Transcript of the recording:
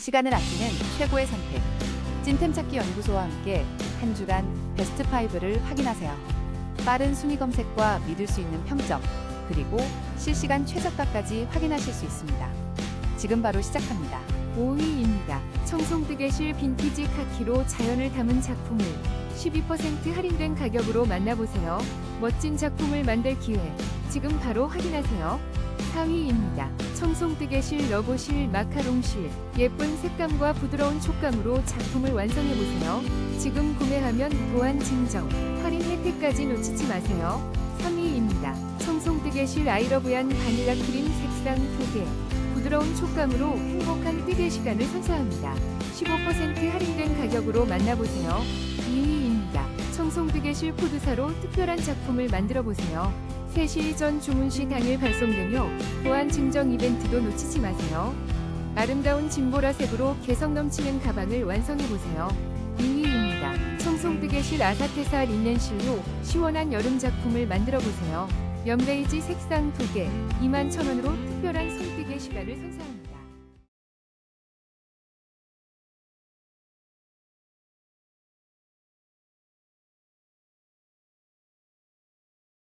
시간을 아끼는 최고의 선택. 찐템 찾기 연구소와 함께 한 주간 베스트 5를 확인하세요. 빠른 순위 검색과 믿을 수 있는 평점, 그리고 실시간 최저가까지 확인하실 수 있습니다. 지금 바로 시작합니다. 5위입니다. 청송뜨개실 빈티지 카키로 자연을 담은 작품을 12% 할인된 가격으로 만나보세요. 멋진 작품을 만들 기회 지금 바로 확인하세요. 4위입니다. 청송뜨개실 러브실 마카롱실 예쁜 색감과 부드러운 촉감으로 작품을 완성해보세요. 지금 구매하면 보안 증정, 할인 혜택까지 놓치지 마세요. 3위입니다. 청송뜨개실 아이러브한 바닐라 크림 색상 2개 부드러운 촉감으로 행복한 뜨개 시간을 선사합니다. 15% 할인된 가격으로 만나보세요. 2위입니다. 청송뜨개실 코드사로 특별한 작품을 만들어 보세요. 3시 전 주문 시 당일 발송되며 보안 증정 이벤트도 놓치지 마세요. 아름다운 진보라색으로 개성 넘치는 가방을 완성해 보세요. 2위입니다. 청송뜨개실 아사테사 린넨실로 시원한 여름 작품을 만들어 보세요. 연베이지 색상 2개, 21,000원으로 특별한 손뜨개 시간을 선사합니다.